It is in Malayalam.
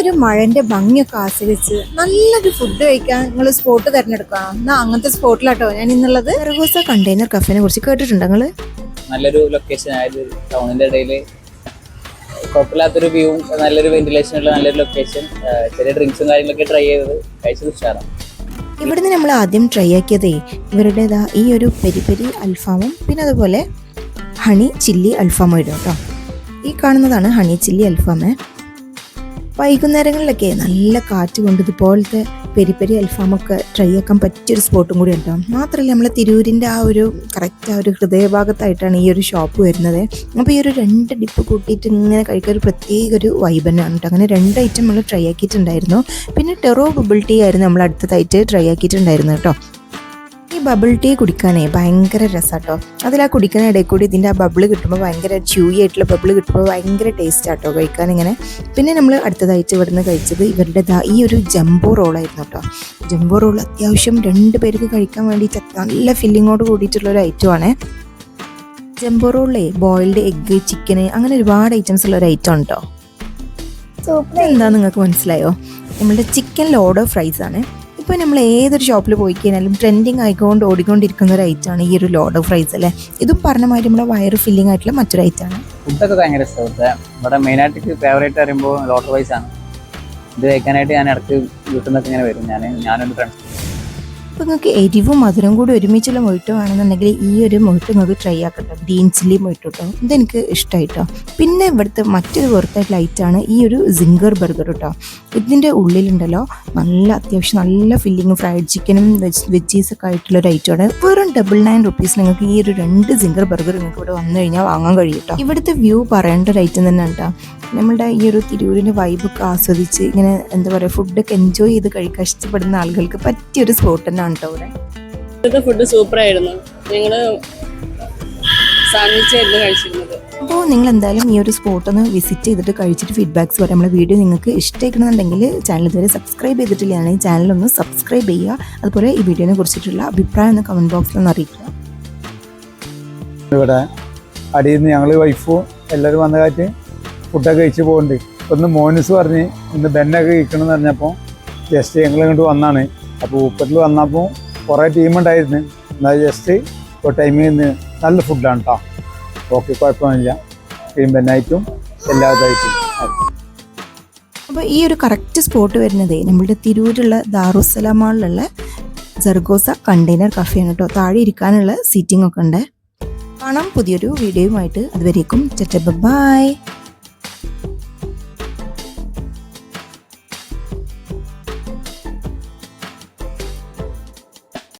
ഒരു മഴന്റെ ഭംഗിയൊക്കെ ആസ്വദിച്ച് നല്ലൊരു ഫുഡ് കഴിക്കാൻ നിങ്ങൾ സ്പോട്ട് തിരഞ്ഞെടുക്കണം. എന്നാ അങ്ങനത്തെ സ്പോട്ടിലാട്ടോ ഞാൻ ഇന്നുള്ളത്. സർഗോസ കണ്ടെയ്നർ കഫേനെ കുറിച്ച് കേട്ടിട്ടുണ്ട് നല്ലൊരു ലൊക്കേഷൻ ആയത് ടൗണിന്റെ ഇടയിൽ കുഴപ്പമില്ലാത്തൊരു വ്യൂ നല്ലൊരു വെന്റിലേഷൻ ഉള്ള നല്ലൊരു ലൊക്കേഷൻ ചെറിയ ഡ്രിങ്ക്സും കാര്യങ്ങളൊക്കെ ട്രൈ ചെയ്തത്. കഴിച്ചത് ഉഷാറാണ്. ഇവിടുന്ന് നമ്മൾ ആദ്യം ട്രൈ ആക്കിയതേ ഇവരുടേതാ ഈ ഒരു പെരി പെരി അൽഫാമും പിന്നെ അതുപോലെ ഹണി ചില്ലി അൽഫാമും ഇടും കേട്ടോ ഈ കാണുന്നതാണ് ഹണി ചില്ലി അൽഫാം വൈകുന്നേരങ്ങളിലൊക്കെ നല്ല കാറ്റ് കൊണ്ട് ഇതുപോലത്തെ പെരി പെരി അൽഫാമൊക്കെ ട്രൈ ആക്കാൻ പറ്റിയൊരു സ്പോട്ടും കൂടി ഉണ്ടാവും മാത്രമല്ല നമ്മളെ തിരൂരിന്റെ ആ ഒരു കറക്റ്റ് ആ ഒരു ഹൃദയഭാഗത്തായിട്ടാണ് ഈ ഒരു ഷോപ്പ് വരുന്നത്. അപ്പോൾ ഈ ഒരു രണ്ട് ഡിപ്പ് കൂട്ടിയിട്ട് ഇങ്ങനെ കഴിക്കാൻ ഒരു പ്രത്യേക ഒരു വൈബ് തന്നെയാണ് കേട്ടോ അങ്ങനെ രണ്ട് ഐറ്റം നമ്മൾ ട്രൈ ആക്കിയിട്ടുണ്ടായിരുന്നു. പിന്നെ ടെറോ ബബിൾ ടീ ആയിരുന്നു നമ്മൾ അടുത്തതായിട്ട് ട്രൈ ആക്കിയിട്ടുണ്ടായിരുന്നു കേട്ടോ. ഈ ബബിൾ ടീ കുടിക്കാനേ ഭയങ്കര രസാട്ടോ. അതിൽ ആ കുടിക്കുന്ന ഇടയിൽ കൂടി ഇതിന്റെ ആ ബബിൾ കിട്ടുമ്പോൾ ഭയങ്കര ച്യൂയി ആയിട്ടുള്ള ബബിൾ കിട്ടുമ്പോൾ ഭയങ്കര ടേസ്റ്റ് ആട്ടോ കഴിക്കാൻ ഇങ്ങനെ പിന്നെ നമ്മൾ അടുത്തതായിട്ട് ഇവിടുന്ന് കഴിച്ചത് ഇവരുടെ ദാ ഈ ഒരു ജംബോ റോളായിരുന്നു കേട്ടോ ജംബോ റോൾ അത്യാവശ്യം രണ്ട് പേർക്ക് കഴിക്കാൻ വേണ്ടിയിട്ട് നല്ല ഫില്ലിങ്ങോട് കൂടിയിട്ടുള്ള ഒരു ഐറ്റമാണ് ജംബോ റോളിലെ ബോയിൽഡ് എഗ്ഗ് ചിക്കന് അങ്ങനെ ഒരുപാട് ഐറ്റംസ് ഉള്ള ഒരു ഐറ്റം ഉണ്ടോ എന്താ നിങ്ങൾക്ക് മനസ്സിലായോ? നമ്മളുടെ ചിക്കൻ ലോഡ് ഫ്രൈസ് ആണ്. ഇപ്പോൾ നമ്മൾ ഏതൊരു ഷോപ്പിൽ പോയി കഴിഞ്ഞാലും ട്രെൻഡിങ് ആയിക്കൊണ്ട് ഓടിക്കൊണ്ടിരിക്കുന്ന ഒരു ഐറ്റമാണ് ഈ ഒരു ലോഡ് ഫ്രൈസ് അല്ലേ? ഇതും പറഞ്ഞ മാതിരി നമ്മുടെ വയറ് ഫില്ലിംഗ് ആയിട്ടുള്ള മറ്റൊരു ഐറ്റമാണ് ഫുഡൊക്കെ ഭയങ്കര ഇഷ്ടപ്പെട്ടെ ഇവിടെ മെയിനായിട്ട് ഫേവറേറ്റ് പറയുമ്പോൾ ലോഡ് വൈസ് ആണ്. ഇത് കഴിക്കാനായിട്ട് ഞാൻ ഇടയ്ക്ക് വീട്ടിൽ നിന്നൊക്കെ ഇങ്ങനെ വരും. ഞാൻ ഞാനൊരു ഫ്രണ്ട്സ് അപ്പോൾ നിങ്ങൾക്ക് എരിവും മധുരം കൂടി ഒരുമിച്ചുള്ള മൊയ്റ്റോ ഈ ഒരു മൊയ്റ്റോ നിങ്ങൾക്ക് ട്രൈ ആക്കട്ടോ. ഗ്രീൻ ചില്ലി മൊയ്റ്റോ കേട്ടോ ഇതെനിക്ക് ഇഷ്ടമായിട്ടോ പിന്നെ ഇവിടുത്തെ മറ്റൊരു വെറുത്തായിട്ടുള്ള ഐറ്റാണ് ഈ ഒരു സിംഗർ ബർഗർ കേട്ടോ ഇതിന്റെ ഉള്ളിലുണ്ടല്ലോ നല്ല അത്യാവശ്യം നല്ല ഫില്ലിങ്ങും ഫ്രൈഡ് ചിക്കനും വെജ് വെജീസൊക്കെ ആയിട്ടുള്ള ഒരു ഐറ്റമാണ് വെറും ഡബിൾ നയൻ റുപ്പീസ് നിങ്ങൾക്ക് ഈ ഒരു രണ്ട് സിംഗർ ബർഗർ നിങ്ങൾക്ക് ഇവിടെ വന്നു കഴിഞ്ഞാൽ വാങ്ങാൻ കഴിയും കേട്ടോ ഇവിടുത്തെ വ്യൂ പറയേണ്ട ഒരു ഐറ്റം തന്നെയാണ് കേട്ടോ നമ്മളുടെ ഈ ഒരു തിരൂരിന്റെ വൈബൊക്കെ ആസ്വദിച്ച് ഇങ്ങനെ എന്താ പറയുക ഫുഡൊക്കെ എൻജോയ് ചെയ്ത് കഴിക്കാൻ ഇഷ്ടപ്പെടുന്ന ആളുകൾക്ക് പറ്റിയൊരു സ്പോട്ട് തന്നെയാണ് കേട്ടോ ഇവിടെ ഇവിടുത്തെ ഫുഡ് സൂപ്പറായിരുന്നു. ഞങ്ങൾ സാൻഡ്വിച്ച് ആയിരുന്നു കഴിച്ചിരുന്നത്. അപ്പോൾ നിങ്ങൾ എന്തായാലും ഈ ഒരു സ്പോട്ട് ഒന്ന് വിസിറ്റ് ചെയ്തിട്ട് കഴിച്ചിട്ട് ഫീഡ്ബാക്സ് പറയാം നമ്മുടെ വീഡിയോ നിങ്ങൾക്ക് ഇഷ്ടമായിക്കണമെന്നുണ്ടെങ്കിൽ ചാനൽ ഇതുവരെ സബ്സ്ക്രൈബ് ചെയ്തിട്ടില്ലാണെങ്കിൽ ചാനൽ ഒന്ന് സബ്സ്ക്രൈബ് ചെയ്യുക. അതുപോലെ ഈ വീഡിയോനെ കുറിച്ചിട്ടുള്ള അഭിപ്രായം ഒന്ന് കമന്റ് ബോക്സിൽ ഒന്ന് അറിയിക്കുക. ഇവിടെ അടിയിൽ നിന്ന് ഞങ്ങൾ വൈഫും എല്ലാവരും വന്ന കാറ്റ് ഫുഡൊക്കെ കഴിച്ച് പോകുന്നുണ്ട് ഒന്ന് മോനസ് പറഞ്ഞ് ഇന്ന് ബെന്നൊക്കെ കഴിക്കണം എന്ന് പറഞ്ഞപ്പോൾ ജസ്റ്റ് ഞങ്ങൾ ഇങ്ങോട്ട് വന്നാണ്. അപ്പോൾ ഊപ്പറിൽ വന്നപ്പോൾ കുറേ ടീം ഉണ്ടായിരുന്നു എന്നാൽ ജസ്റ്റ് ഇപ്പോൾ ടൈമിൽ നിന്ന് നല്ല ഫുഡാണ് കേട്ടോ ഓക്കെ കുഴപ്പമൊന്നുമില്ല ക്രീം ബെന്നായിട്ടും എല്ലാതായിട്ടും അപ്പോൾ ഈ ഒരു കറക്റ്റ് സ്പോട്ട് വരുന്നത് നമ്മളുടെ തിരൂരുള്ള ദാറുസലാമാളിലുള്ള ജർഗോസ കണ്ടെയ്നർ കഫേയാണ് കേട്ടോ താഴെ ഇരിക്കാനുള്ള സീറ്റിംഗ് ഒക്കെ ഉണ്ട്. കാണാം പുതിയൊരു വീഡിയോയുമായിട്ട് അതുവരേക്കും ബൈ